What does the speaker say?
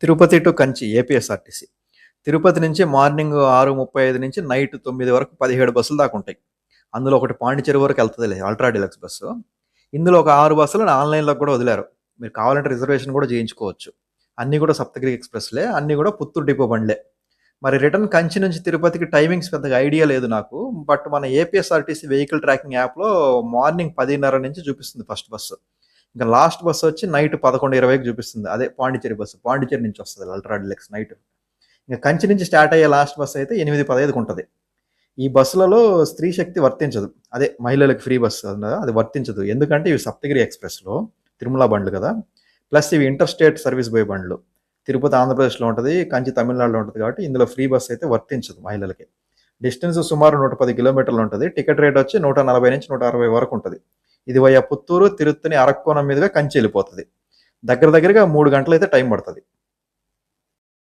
Tirupati to Kanchi APSRTC. Tirupati నుంచి morning ఆరు ముప్పై ఐదు నుంచి నైట్ తొమ్మిది వరకు పదిహేడు బస్సులు దాకా ఉంటాయి. అందులో ఒకటి పాండిచేరి వరకు వెళ్తుంది అల్ట్రా డిలక్స్ బస్సు. ఇందులో ఒక ఆరు బస్సులు ఆన్లైన్లో కూడా వదిలారు. మీరు కావాలంటే రిజర్వేషన్ కూడా చేయించుకోవచ్చు. అన్నీ కూడా సప్తగిరి ఎక్స్ప్రెస్లే అన్నీ కూడా పుత్తూరు డిపో బండ్లే. మరి రిటర్న్ కంచి నుంచి తిరుపతికి టైమింగ్స్ పెద్దగా ఐడియా లేదు నాకు బట్ మన ఏపీఎస్ఆర్టీసీ వెహికల్ ట్రాకింగ్ యాప్లో మార్నింగ్ పదిన్నర నుంచి చూపిస్తుంది ఫస్ట్ బస్సు. ఇంకా లాస్ట్ బస్సు వచ్చి నైట్ పదకొండు ఇరవైకి చూపిస్తుంది. అదే పాండిచేరి బస్సు. పాండిచేరి నుంచి వస్తుంది అల్ట్రా డిలెక్స్ నైట్. ఇంకా కంచి నుంచి స్టార్ట్ అయ్యే లాస్ట్ బస్సు అయితే ఎనిమిది పదహైదుకు ఉంటుంది. ఈ బస్సులలో స్త్రీ శక్తి వర్తించదు. అదే మహిళలకు ఫ్రీ బస్సు అది వర్తించదు. ఎందుకంటే ఇవి సప్తగిరి ఎక్స్ప్రెస్లో తిరుమల బండ్లు కదా. ప్లస్ ఇవి ఇంటర్ స్టేట్ సర్వీస్ బాయ్ బండ్లు. తిరుపతి ఆంధ్రప్రదేశ్లో ఉంటుంది కంచి తమిళనాడులో ఉంటుంది కాబట్టి ఇందులో ఫ్రీ బస్ అయితే వర్తించదు మహిళలకి. డిస్టెన్స్ సుమారు నూట పది కిలోమీటర్లు ఉంటుంది. టికెట్ రేట్ వచ్చి నూట నలభై నుంచి నూట అరవై వరకు ఉంటుంది. ఇది వయ్యా పుత్తూరు తిరుత్తని అరక్కోణం మీదుగా కంచి వెళ్ళిపోతుంది. దగ్గర దగ్గరగా మూడు గంటలు అయితే టైం పడుతుంది.